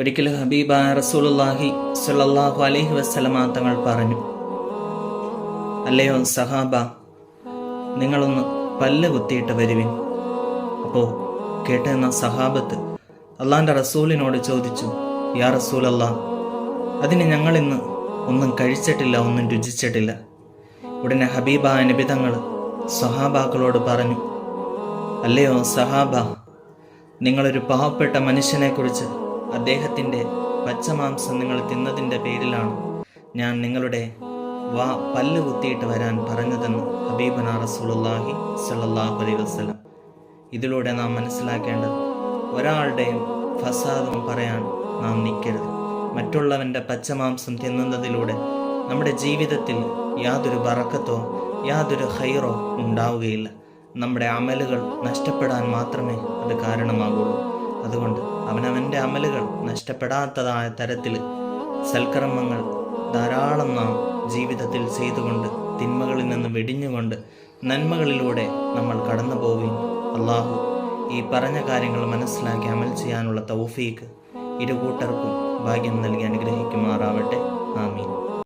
ഒരിക്കൽ ഹബീബ റസൂലുള്ളാഹി സ്വല്ലല്ലാഹു അലഹി വസ്സലമാ തങ്ങൾ പറഞ്ഞു അല്ലയോ സഹാബ നിങ്ങളൊന്ന് പല്ല് കുത്തിയിട്ട് വരുവിൻ. അപ്പോൾ കേട്ടെന്ന സഹാബത്ത് അള്ളാന്റെ റസൂലിനോട് ചോദിച്ചു യാ റസൂലല്ലാ അതിന് ഞങ്ങളിന്ന് ഒന്നും കഴിച്ചിട്ടില്ല ഒന്നും രുചിച്ചിട്ടില്ല. ഉടനെ ഹബീബ അനുബിതങ്ങൾ സഹാബാക്കളോട് പറഞ്ഞു അല്ലയോ സഹാബ നിങ്ങളൊരു പാവപ്പെട്ട മനുഷ്യനെക്കുറിച്ച് അദ്ദേഹത്തിന്റെ പച്ചമാംസം നിങ്ങൾ തിന്നതിന്റെ പേരിലാണ് ഞാൻ നിങ്ങളുടെ വാ പല്ല് കുത്തിയിട്ട് വരാൻ പറഞ്ഞതെന്ന് ഹബീബന റസൂലുള്ളാഹി സല്ലാഹു അലൈഹി വസല്ലം. ഇതിലൂടെ നാം മനസ്സിലാക്കേണ്ടത് ഒരാളുടെയും ഫസാദും പറയാൻ നാം നിൽക്കരുത്. മറ്റുള്ളവന്റെ പച്ചമാംസം തിന്നുന്നതിലൂടെ നമ്മുടെ ജീവിതത്തിൽ യാതൊരു ബറക്കത്തോ യാതൊരു ഹൈറോ ഉണ്ടാവുകയില്ല. നമ്മുടെ അമലുകൾ നഷ്ടപ്പെടാൻ മാത്രമേ അത് കാരണമാകുള്ളൂ. അതുകൊണ്ട് അവനവന്റെ അമലുകൾ നഷ്ടപ്പെടാത്തതായ തരത്തിൽ സൽക്കർമ്മങ്ങൾ ധാരാളം നാം ജീവിതത്തിൽ ചെയ്തുകൊണ്ട് തിന്മകളിൽ നിന്ന് വെടിഞ്ഞുകൊണ്ട് നന്മകളിലൂടെ നമ്മൾ കടന്നു പോവുകയും അള്ളാഹു ഈ പറഞ്ഞ കാര്യങ്ങൾ മനസ്സിലാക്കി അമൽ ചെയ്യാനുള്ള തൗഫീക്ക് ഇരുകൂട്ടർക്കും ഭാഗ്യം നൽകി അനുഗ്രഹിക്കുമാറാവട്ടെ ആമീൻ